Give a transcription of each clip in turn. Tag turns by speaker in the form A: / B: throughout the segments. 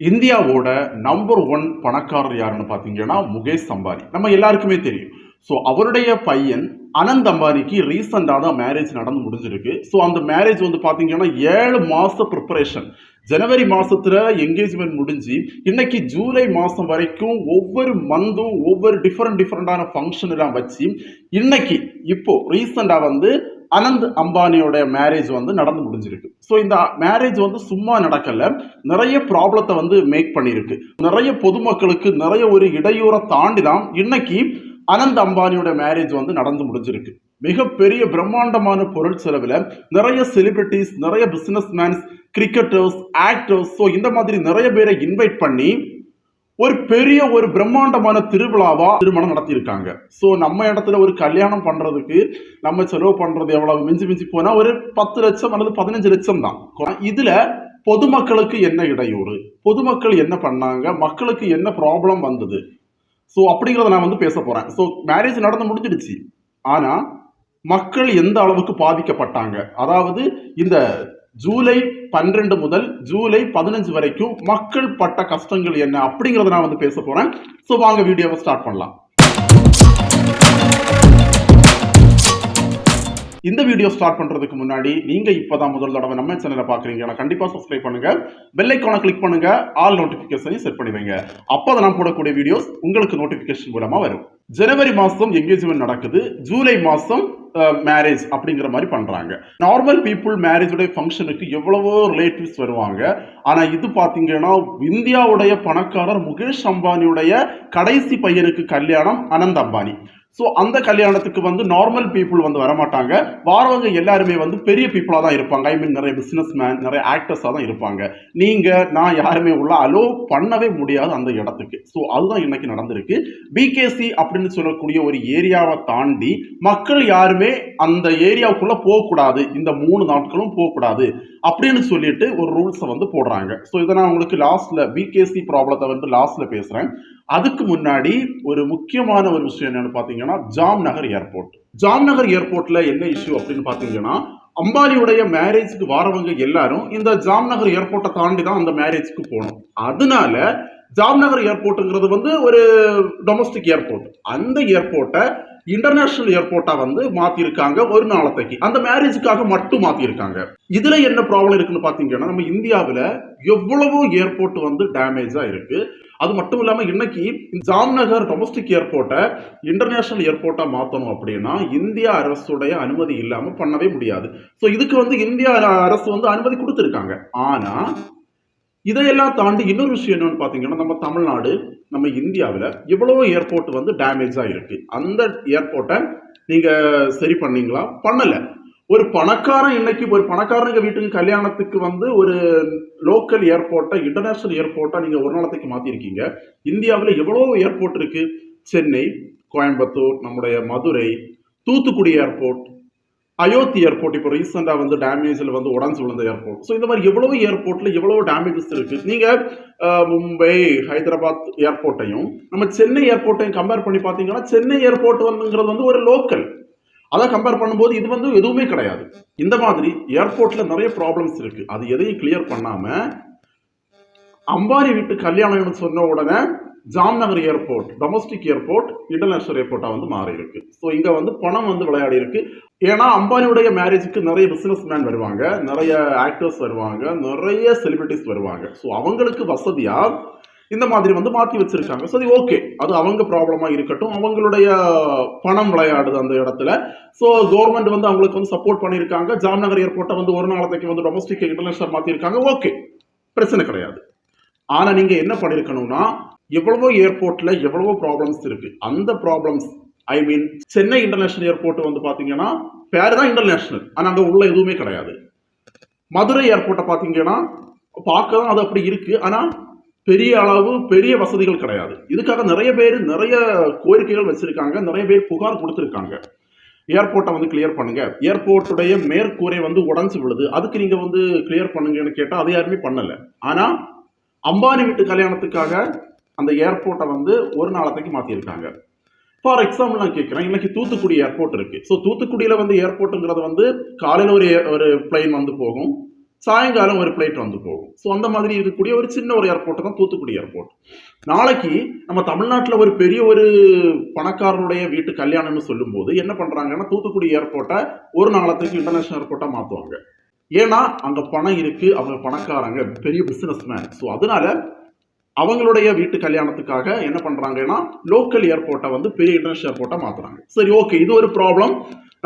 A: இந்தியாவோட number one பணக்காரர் யாருன்னு பார்த்தீங்கன்னா முகேஷ் அம்பானி. நம்ம எல்லாருக்குமே தெரியும். ஸோ அவருடைய பையன் அனந்த் அம்பானிக்கு ரீசெண்டாக தான் மேரேஜ் நடந்து முடிஞ்சிருக்கு. ஸோ அந்த மேரேஜ் வந்து பார்த்தீங்கன்னா ஏழு மாத ப்ரிப்பரேஷன் ஜனவரி மாதத்தில் என்கேஜ்மெண்ட் முடிஞ்சு இன்னைக்கு ஜூலை மாதம் வரைக்கும் ஒவ்வொரு மந்தும் ஒவ்வொரு டிஃப்ரெண்ட் டிஃப்ரெண்டான ஃபங்க்ஷன் எல்லாம் வச்சு இன்னைக்கு இப்போ ரீசெண்டாக வந்து அனந்த் அம்பானியோட மேரேஜ் வந்து நடந்து முடிஞ்சிருக்கு. ஸோ இந்த மேரேஜ் வந்து சும்மா நடக்கல. நிறைய ப்ராப்ளத்தை வந்து மேக் பண்ணியிருக்கு நிறைய பொதுமக்களுக்கு நிறைய ஒரு இடையூறை தாண்டி தான் இன்னைக்கு அனந்த் அம்பானியோட மேரேஜ் வந்து நடந்து முடிஞ்சிருக்கு. மிகப்பெரிய பிரம்மாண்டமான பொருள் செலவில் நிறைய செலிபிரிட்டிஸ் நிறைய business mans cricketers actors so இந்த மாதிரி நிறைய பேரை இன்வைட் பண்ணி ஒரு பெரிய ஒரு பிரம்மாண்டமான திருவிழாவா திருமணம் நடத்தியிருக்காங்க. ஸோ நம்ம இடத்துல ஒரு கல்யாணம் பண்றதுக்கு நம்ம செலவு பண்றது எவ்வளவு மிஞ்சி மிஞ்சி போனா ஒரு பத்து லட்சம் அல்லது பதினஞ்சு லட்சம் தான். இதுல பொதுமக்களுக்கு என்ன இடையூறு? பொதுமக்கள் என்ன பண்ணாங்க? மக்களுக்கு என்ன ப்ராப்ளம் வந்தது? ஸோ அப்படிங்கிறத நான் வந்து பேச போறேன். ஸோ மேரேஜ் நடந்து முடிஞ்சிடுச்சு. ஆனா மக்கள் எந்த அளவுக்கு பாதிக்கப்பட்டாங்க? அதாவது இந்த ஜூலை பன்னிரெண்டு முதல் ஜூலை பதினஞ்சு வரைக்கும் மக்கள் பட்ட கஷ்டங்கள் என்ன அப்படிங்கறத நான் வந்து பேச போறேன். ஸோ வாங்க வீடியோவை ஸ்டார்ட் பண்ணலாம். இந்த வீடியோ ஸ்டார்ட் பண்றதுக்கு முன்னாடி நீங்க இப்பதான் முதல் தடவை நம்ம சேனலை பார்க்குறீங்க கண்டிப்பா சப்ஸ்கிரைப் பண்ணுங்க. பெல் ஐக்கானை கிளிக் பண்ணுங்க. ஆல் நோட்டிபிகேஷனையும் செட் பண்ணி வைங்க. அப்பதான் நான் போடக்கூடிய வீடியோஸ் உங்களுக்கு நோட்டிபிகேஷன் மூலமா வரும். ஜனவரி மாசம் எங்கேஜ்மெண்ட் நடக்குது. ஜூலை மாசம் மேரேஜ் அப்படிங்கிற மாதிரி பண்ணுறாங்க நார்மல் பீப்புள் மேரேஜுடைய ஃபங்க்ஷனுக்கு எவ்வளவோ ரிலேட்டிவ்ஸ் வருவாங்க. ஆனால் இது பார்த்தீங்கன்னா இந்தியாவுடைய பணக்காரர் முகேஷ் அம்பானியுடைய கடைசி பையனுக்கு கல்யாணம் அனந்த் அம்பானி. ஸோ அந்த கல்யாணத்துக்கு வந்து நார்மல் பீப்புள் வந்து வரமாட்டாங்க. வாரவங்க எல்லாருமே வந்து பெரிய பீப்புளாக தான் இருப்பாங்க. ஐ மீன் நிறைய பிஸ்னஸ் மேன் நிறைய ஆக்டர்ஸாக தான் இருப்பாங்க. நீங்கள் நான் யாருமே உள்ள அலோ பண்ணவே முடியாது அந்த இடத்துக்கு. ஸோ அதுதான் இன்னைக்கு நடந்திருக்கு. பிகேசி அப்படின்னு சொல்லக்கூடிய ஒரு ஏரியாவை தாண்டி மக்கள் யாருமே அந்த ஏரியாவுக்குள்ளே போகக்கூடாது. இந்த மூணு நாட்களும் போகக்கூடாது. அப்படின்னு சொல்லிட்டு ஒரு ரூல்ஸை வந்து போடுறாங்க. ஸோ இதை நான் உங்களுக்கு லாஸ்ட்டில் பிகேசி ப்ராப்ளத்தை வந்து லாஸ்ட்டில் பேசுகிறேன் அதுக்கு முன்னாடி ஒரு முக்கியமான ஒரு விஷயம் என்னன்னு பார்த்தீங்கன்னா Jamnagar airport. Jamnagar ஏர்போர்ட்ல என்ன இஷ்யூ அப்படின்னு பார்த்தீங்கன்னா அம்பானியுடைய மேரேஜ்க்கு வரவங்க எல்லாரும் இந்த ஜாம்நகர் ஏர்போர்ட்டை தாண்டி தான் அந்த மேரேஜ்க்கு போகணும். அதனால ஜாம்நகர் ஏர்போர்ட்டுங்கிறது வந்து ஒரு டொமஸ்டிக் ஏர்போர்ட் அந்த ஏர்போர்ட்டை இன்டர்நேஷனல் ஏர்போர்ட்டா வந்து மாத்திருக்காங்க ஒரு நாளத்தைக்கு. அந்த மேரேஜுக்காக மட்டும் மாத்திருக்காங்க. இதுல என்ன ப்ராப்ளம் இருக்குன்னு பாத்தீங்கன்னா நம்ம இந்தியாவில் எவ்வளவோ ஏர்போர்ட் வந்து டேமேஜாக இருக்குது அது மட்டும் இல்லாமல் இன்னைக்கு ஜாம்நகர் டொமஸ்டிக் ஏர்போர்ட்டை இன்டர்நேஷனல் ஏர்போர்ட்டாக மாற்றணும் அப்படின்னா இந்திய அரசுடைய அனுமதி இல்லாமல் பண்ணவே முடியாது. ஸோ இதுக்கு வந்து இந்திய அரசு வந்து அனுமதி கொடுத்துருக்காங்க. ஆனால் இதையெல்லாம் தாண்டி இன்னொரு விஷயம் என்னன்னு பார்த்தீங்கன்னா நம்ம தமிழ்நாடு நம்ம இந்தியாவில் எவ்வளவோ ஏர்போர்ட் வந்து டேமேஜாக இருக்குது அந்த ஏர்போர்ட்டை நீங்கள் சரி பண்ணீங்களா? பண்ணலை. ஒரு பணக்காரன் இன்னைக்கு ஒரு பணக்காரங்க வீட்டுக்கு கல்யாணத்துக்கு வந்து ஒரு லோக்கல் ஏர்போர்ட்டை இன்டர்நேஷனல் ஏர்போர்ட்டை நீங்கள் ஒரு நாளத்துக்கு மாற்றிருக்கீங்க இந்தியாவில் எவ்வளோ ஏர்போர்ட் இருக்கு? சென்னை கோயம்புத்தூர் நம்முடைய மதுரை தூத்துக்குடி ஏர்போர்ட் அயோத்தி ஏர்போர்ட் இப்போ ரீசெண்டாக வந்து டேமேஜில் வந்து உடஞ்சு விழுந்த ஏர்போர்ட் ஸோ இந்த மாதிரி எவ்வளோ ஏர்போர்ட்டில் எவ்வளோ டேமேஜஸ் இருக்குது நீங்கள் மும்பை ஹைதராபாத் ஏர்போர்ட்டையும் நம்ம சென்னை ஏர்போர்ட்டையும் கம்பேர் பண்ணி பார்த்தீங்கன்னா சென்னை ஏர்போர்ட் வந்துங்கிறது வந்து ஒரு லோக்கல் அதை கம்பேர் பண்ணும்போது இது வந்து எதுவுமே கிடையாது. இந்த மாதிரி ஏர்போர்ட்ல நிறைய ப்ராப்ளம்ஸ் இருக்கு. அது எதையும் கிளியர் பண்ணாம அம்பானி வீட்டு கல்யாணம்னு சொன்ன உடனே Jamnagar airport domestic airport international ஏர்போர்ட்டாக வந்து மாறி இருக்கு. ஸோ இங்கே வந்து பணம் வந்து விளையாடி இருக்கு. ஏன்னா அம்பானியுடைய மேரேஜுக்கு நிறைய பிஸ்னஸ் மேன் வருவாங்க. நிறைய ஆக்டர்ஸ் வருவாங்க. நிறைய செலிபிரிட்டிஸ் வருவாங்க. ஸோ அவங்களுக்கு வசதியாக இந்த மாதிரி வந்து மாற்றி வச்சிருக்காங்க. சரி ஓகே அது அவங்க ப்ராப்ளமாக இருக்கட்டும். அவங்களுடைய பணம் விளையாடுது அந்த இடத்துல. ஸோ கவர்மெண்ட் வந்து அவங்களுக்கு வந்து சப்போர்ட் பண்ணியிருக்காங்க. ஜாம்நகர் ஏர்போர்ட்டை வந்து ஒரு நாளத்துக்கு வந்து டொமஸ்டிக் இன்டர்நேஷனல் மாற்றிருக்காங்க ஓகே பிரச்சனை கிடையாது. ஆனால் நீங்கள் என்ன பண்ணியிருக்கணும்னா எவ்வளவோ ஏர்போர்ட்டில் எவ்வளவோ ப்ராப்ளம்ஸ் இருக்கு. அந்த problems I mean Chennai international airport வந்து பார்த்தீங்கன்னா பேர் தான் இன்டர்நேஷனல் ஆனால் அங்கே உள்ள எதுவுமே கிடையாது. மதுரை ஏர்போர்ட்டை பார்த்தீங்கன்னா பார்க்க தான் அது அப்படி இருக்கு. ஆனால் பெரிய அளவு பெரிய வசதிகள் கிடையாது. இதுக்காக நிறைய பேர் நிறைய கோரிக்கைகள் வச்சிருக்காங்க. நிறைய பேர் புகார் கொடுத்துருக்காங்க. ஏர்போர்ட்டை வந்து கிளியர் பண்ணுங்க. ஏர்போர்ட்டுடைய மேற்கூரை வந்து உடஞ்சி விழுது. அதுக்கு நீங்க வந்து கிளியர் பண்ணுங்கன்னு கேட்டால் அது யாருமே பண்ணல. ஆனா அம்பானி வீட்டு கல்யாணத்துக்காக அந்த ஏர்போர்ட்டை வந்து ஒரு நாளத்தைக்கு மாத்திருக்காங்க. ஃபார் எக்ஸாம்பிள் நான் கேட்குறேன். இன்னைக்கு தூத்துக்குடி ஏர்போர்ட் இருக்கு. ஸோ தூத்துக்குடியில் வந்து ஏர்போர்ட்டுங்கிறது வந்து காலையில் ஒரு ஒரு பிளைன் வந்து போகும். சாயங்காலம் ஒரு பிளைட் வந்து போகும். ஸோ அந்த மாதிரி இருக்கக்கூடிய ஒரு சின்ன ஒரு ஏர்போர்ட் தான் தூத்துக்குடி ஏர்போர்ட் நாளைக்கு நம்ம தமிழ்நாட்டில் ஒரு பெரிய ஒரு பணக்காரனுடைய வீட்டு கல்யாணம்னு சொல்லும்போது என்ன பண்ணுறாங்கன்னா தூத்துக்குடி ஏர்போர்ட்டை ஒரு நாளத்துக்கு இன்டர்நேஷனல் ஏர்போர்ட்டை மாற்றுவாங்க ஏன்னா அங்கே பணம் இருக்குது அவங்க பணக்காரங்க பெரிய பிஸ்னஸ் மேன் ஸோ அதனால அவங்களுடைய வீட்டு கல்யாணத்துக்காக என்ன பண்ணுறாங்கன்னா லோக்கல் ஏர்போர்ட்டை வந்து பெரிய இன்டர்நேஷனல் ஏர்போர்ட்டை மாற்றுறாங்க சரி ஓகே இது ஒரு ப்ராப்ளம்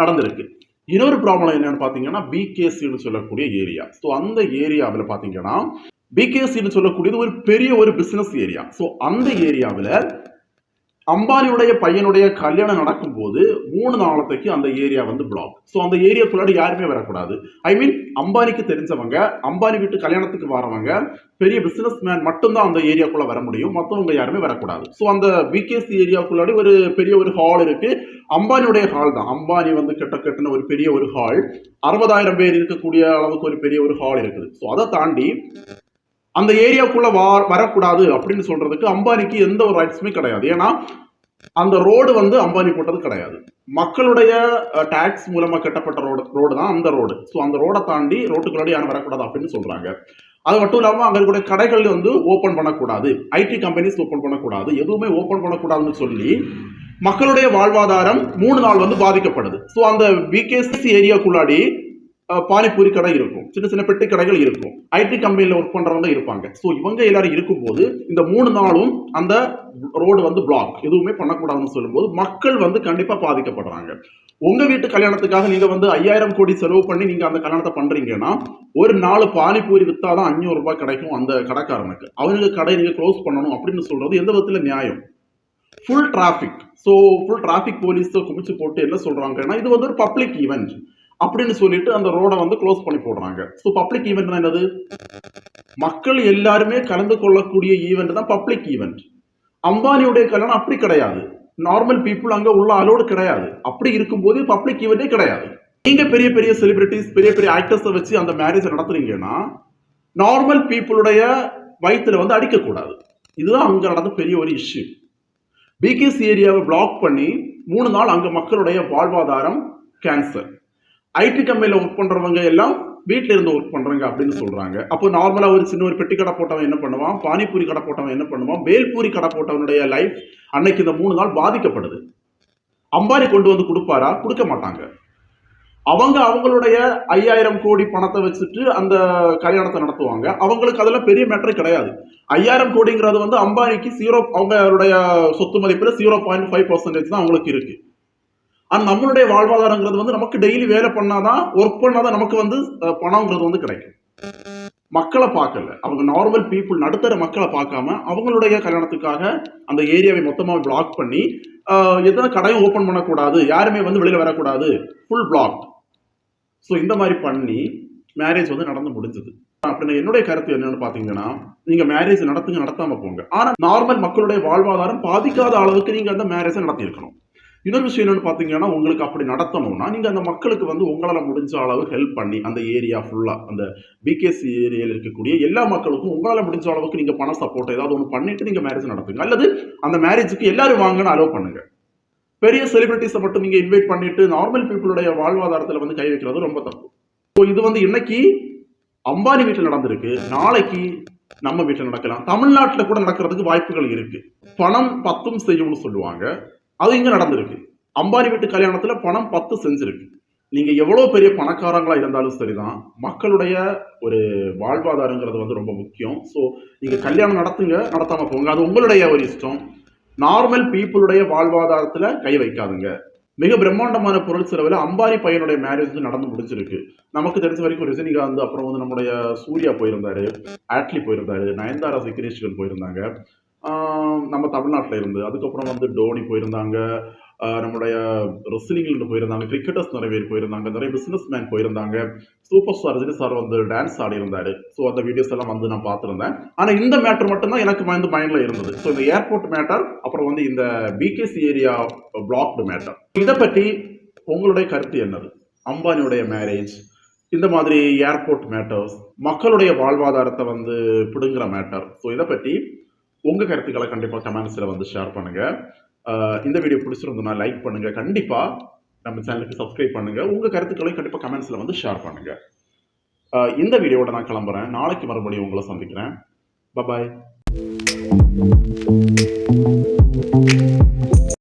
A: நடந்திருக்கு. இன்னொரு ப்ராப்ளம் என்னன்னு பார்த்தீங்கன்னா பிகேசின்னு சொல்லக்கூடிய ஏரியா ஸோ அந்த ஏரியாவில் பார்த்தீங்கன்னா பிகேசின்னு சொல்லக்கூடியது ஒரு பெரிய ஒரு பிசினஸ் ஏரியா ஸோ அந்த ஏரியாவில் அம்பானியுடைய பையனுடைய கல்யாணம் நடக்கும்போது மூணு நாளத்துக்கு அந்த ஏரியா வந்து பிளாக் ஸோ அந்த ஏரியாக்குள்ளாடி யாருமே வரக்கூடாது. ஐ மீன் அம்பானிக்கு தெரிஞ்சவங்க அம்பானி வீட்டு கல்யாணத்துக்கு வரவங்க பெரிய பிஸ்னஸ் மேன் மட்டும்தான் அந்த ஏரியாக்குள்ளே வர முடியும். மற்றவங்க யாருமே வரக்கூடாது. ஸோ அந்த பிகேசி ஏரியாக்குள்ளாடி ஒரு பெரிய ஒரு ஹால் இருக்கு. அம்பானியுடைய ஹால் தான். அம்பானி வந்து கெட்ட கெட்டின ஒரு பெரிய ஒரு ஹால் அறுபதாயிரம் பேர் இருக்கக்கூடிய அளவுக்கு ஒரு பெரிய ஒரு ஹால் இருக்குது. ஸோ அதை தாண்டி அந்த ஏரியாக்குள்ள வா வரக்கூடாது அப்படின்னு சொல்றதுக்கு அம்பானிக்கு எந்த ஒரு ரைட்ஸுமே கிடையாது. ஏன்னா அந்த ரோடு வந்து அம்பானி போட்டது கிடையாது. மக்களுடைய டாக்ஸ் மூலமா கட்டப்பட்ட ரோடு ரோடு தான் அந்த ரோடு ஸோ அந்த ரோடை தாண்டி ரோட்டுக்குள்ளாடி யாரும் வரக்கூடாது அப்படின்னு சொல்றாங்க. அது மட்டும் இல்லாமல் அங்கே இருக்கக்கூடிய கடைகள் வந்து ஓப்பன் பண்ணக்கூடாது. ஐடி கம்பெனிஸ் ஓப்பன் பண்ணக்கூடாது. எதுவுமே ஓப்பன் பண்ணக்கூடாதுன்னு சொல்லி மக்களுடைய வாழ்வாதாரம் மூணு நாள் வந்து பாதிக்கப்படுது. ஸோ அந்த பிகேசி ஏரியாக்குள்ளாடி பானிபூரி கடை இருக்கும். சின்ன சின்ன பெட்டி கடைகள் இருக்கும். ஐடி கம்பெனியில் ஒர்க் பண்ணுறவங்க இருப்பாங்க. ஸோ இவங்க எல்லாரும் இருக்கும்போது இந்த மூணு நாளும் அந்த ரோடு வந்து பிளாக் எதுவுமே பண்ணக்கூடாதுன்னு சொல்லும்போது மக்கள் வந்து கண்டிப்பாக பாதிக்கப்படுறாங்க. உங்க வீட்டு கல்யாணத்துக்காக நீங்க வந்து ஐயாயிரம் கோடி செலவு பண்ணி நீங்க அந்த கல்யாணத்தை பண்றீங்கன்னா ஒரு நாலு பானிபூரி வித்தாதான் அஞ்சூறு ரூபாய் கிடைக்கும் அந்த கடைக்காரனுக்கு. அவனுக்கு கடை நீங்க க்ளோஸ் பண்ணணும் அப்படின்னு சொல்றது எந்த விதத்துல நியாயம்? Full traffic so full traffic போலீஸை குமிச்சு போட்டு என்ன சொல்றாங்கன்னா இது வந்து ஒரு பப்ளிக் ஈவெண்ட் அப்படின்னு சொல்லிட்டு அந்த ரோடை வந்து க்ளோஸ் பண்ணி போடுறாங்க. ஸோ பப்ளிக் ஈவெண்ட் என்னது? மக்கள் எல்லாருமே கலந்து கொள்ளக்கூடிய ஈவெண்ட் தான் பப்ளிக் ஈவெண்ட் அம்பானியுடைய கல்யாணம் அப்படி கிடையாது. நார்மல் பீப்புள் அங்கே உள்ள அலோடு கிடையாது. அப்படி இருக்கும்போது பப்ளிக் ஈவெண்ட்டே கிடையாது. நீங்க பெரிய பெரிய செலிபிரிட்டிஸ் பெரிய பெரிய ஆக்டர்ஸை வச்சு அந்த மேரேஜ் நடத்துறீங்கன்னா நார்மல் பீப்புளுடைய வயிற்றுல வந்து அடிக்கக்கூடாது. இதுதான் அங்கே நடந்த பெரிய ஒரு இஷ்யூ பிகேசி ஏரியாவை பிளாக் பண்ணி மூணு நாள் அங்கே மக்களுடைய வாழ்வாதாரம் கேன்சர் ஐடி கம்பெனியில் ஒர்க் பண்ணுறவங்க எல்லாம் வீட்டில் இருந்து ஒர்க் பண்ணுறாங்க அப்படின்னு சொல்கிறாங்க அப்போ நார்மலாக ஒரு சின்ன ஒரு பெட்டி கடை போட்டவன் என்ன பண்ணுவான்? பானிபூரி கடை போட்டவன் என்ன பண்ணுவான்? பேல்பூரி கடை போட்டவனுடைய லைஃப் அன்னைக்கு இந்த மூணு நாள் பாதிக்கப்படுது. அம்பானி கொண்டு வந்து கொடுப்பாரா? கொடுக்க மாட்டாங்க. அவங்க அவங்களுடைய ஐயாயிரம் கோடி பணத்தை வச்சுட்டு அந்த கல்யாணத்தை நடத்துவாங்க. அவங்களுக்கு அதெல்லாம் பெரிய மேட்டர் கிடையாது. ஐயாயிரம் கோடிங்கிறது வந்து அம்பானிக்கு ஜீரோ அவங்களுடைய சொத்து மதிப்பில் ஜீரோ பாயிண்ட் ஃபைவ் பர்சன்டேஜ் தான் அவங்களுக்கு இருக்குது ஆனால் நம்மளுடைய வாழ்வாதாரங்கிறது வந்து நமக்கு டெய்லி வேலை பண்ணாதான் ஒர்க் பண்ணாதான் நமக்கு வந்து பணங்கிறது வந்து கிடைக்கும். மக்களை பார்க்கல. அவங்க நார்மல் பீப்புள் நடுத்தர மக்களை பார்க்காம அவங்களுடைய கல்யாணத்துக்காக அந்த ஏரியாவை மொத்தமாக பிளாக் பண்ணி எதனா எத்தனை கடையும் ஓப்பன் பண்ணக்கூடாது யாருமே வந்து வெளியில் வரக்கூடாது ஃபுல் பிளாக் ஸோ இந்த மாதிரி பண்ணி மேரேஜ் வந்து நடந்து முடிஞ்சது. அப்படின்னா என்னுடைய கருத்து என்னன்னு பார்த்தீங்கன்னா நீங்கள் மேரேஜ் நடத்துங்க நடத்தாமல் போங்க. ஆனால் நார்மல் மக்களுடைய வாழ்வாதாரம் பாதிக்காத அளவுக்கு நீங்கள் அந்த மேரேஜை நடத்தியிருக்கணும். இன்னொரு விஷயம் என்னன்னு பார்த்தீங்கன்னா உங்களுக்கு அப்படி நடத்தணும்னா நீங்கள் அந்த மக்களுக்கு வந்து உங்களால் முடிஞ்ச அளவு ஹெல்ப் பண்ணி அந்த ஏரியா ஃபுல்லாக அந்த பிகேசி ஏரியாவில் இருக்கக்கூடிய எல்லா மக்களுக்கும் உங்களால் முடிஞ்ச அளவுக்கு நீங்கள் பண சப்போர்ட் ஏதாவது ஒன்று பண்ணிட்டு நீங்கள் மேரேஜ் நடத்துங்க. அல்லது அந்த மேரேஜுக்கு எல்லாரும் வாங்கன்னு அலோவ் பண்ணுங்கள் பெரிய செலிபிரிட்டிஸை மட்டும் நீங்கள் இன்வைட் பண்ணிட்டு நார்மல் பீப்புளுடைய வாழ்வாதாரத்தில் வந்து கை வைக்கிறது ரொம்ப தப்பு. ஸோ இது வந்து இன்னைக்கு அம்பானி வீட்டில் நடந்திருக்கு. நாளைக்கு நம்ம வீட்டில் நடக்கலாம். தமிழ்நாட்டில் கூட நடக்கிறதுக்கு வாய்ப்புகள் இருக்கு. பணம் பத்தும் செய்யும்னு சொல்லுவாங்க. அது இங்கே நடந்திருக்கு. அம்பாரி வீட்டு கல்யாணத்தில் பணம் பத்து செஞ்சிருக்கு. நீங்கள் எவ்வளோ பெரிய பணக்காரங்களாக இருந்தாலும் சரிதான். மக்களுடைய ஒரு வாழ்வாதாரங்கிறது வந்து ரொம்ப முக்கியம். ஸோ நீங்கள் கல்யாணம் நடத்துங்க நடத்தாமல் போங்க. அது உங்களுடைய ஒரு இஷ்டம். நார்மல் பீப்புளுடைய வாழ்வாதாரத்தில் கை வைக்காதுங்க. மிக பிரம்மாண்டமான பொருள் செலவில் அம்பாரி பையனுடைய மேரேஜ் வந்து நடந்து முடிஞ்சிருக்கு. நமக்கு தெரிஞ்ச வரைக்கும் ரஜினிகாந்த் அப்புறம் வந்து நம்முடைய சூர்யா போயிருந்தாரு ஆட்லி போயிருந்தாரு நயன்தாரா சிக்கரேஸ்வரன் போயிருந்தாங்க. நம்ம தமிழ்நாட்டில் இருந்து. அதுக்கப்புறம் வந்து டோனி போயிருந்தாங்க. நம்முடைய ரெஸ்லிங்ல போயிருந்தாங்க. கிரிக்கெட்டர்ஸ் நிறைய பேர் போயிருந்தாங்க. நிறைய பிஸ்னஸ் மேன் போயிருந்தாங்க. சூப்பர் ஸ்டார் ரஜினி சார் வந்து டான்ஸ் ஆடி இருந்தாரு. ஸோ அந்த வீடியோஸ் எல்லாம் வந்து நான் பார்த்துருந்தேன். ஆனால் இந்த மேட்டர் மட்டும்தான் எனக்கு வந்து மைண்டில் இருந்தது. ஸோ இந்த ஏர்போர்ட் மேட்டர் அப்புறம் வந்து இந்த பிகேசி ஏரியா பிளாக்டு மேட்டர் இதை பற்றி உங்களுடைய கருத்து என்னது? அம்பானியுடைய மேரேஜ் இந்த மாதிரி ஏர்போர்ட் மேட்டர்ஸ் மக்களுடைய வாழ்வாதாரத்தை வந்து பிடுங்குற மேட்டர் ஸோ இதை பற்றி உங்கள் கருத்துக்களை கண்டிப்பாக கமெண்ட்ஸில் வந்து ஷேர் பண்ணுங்கள் இந்த வீடியோ பிடிச்சிருந்ததுன்னா லைக் பண்ணுங்கள் கண்டிப்பாக நம்ம சேனலுக்கு சப்ஸ்கிரைப் பண்ணுங்கள் உங்கள் கருத்துக்களையும் கண்டிப்பாக கமெண்ட்ஸில் வந்து ஷேர் பண்ணுங்கள் இந்த வீடியோவோட நான் கிளம்புறேன். நாளைக்கு மறுபடியும் உங்களை சந்திக்கிறேன். பபாய்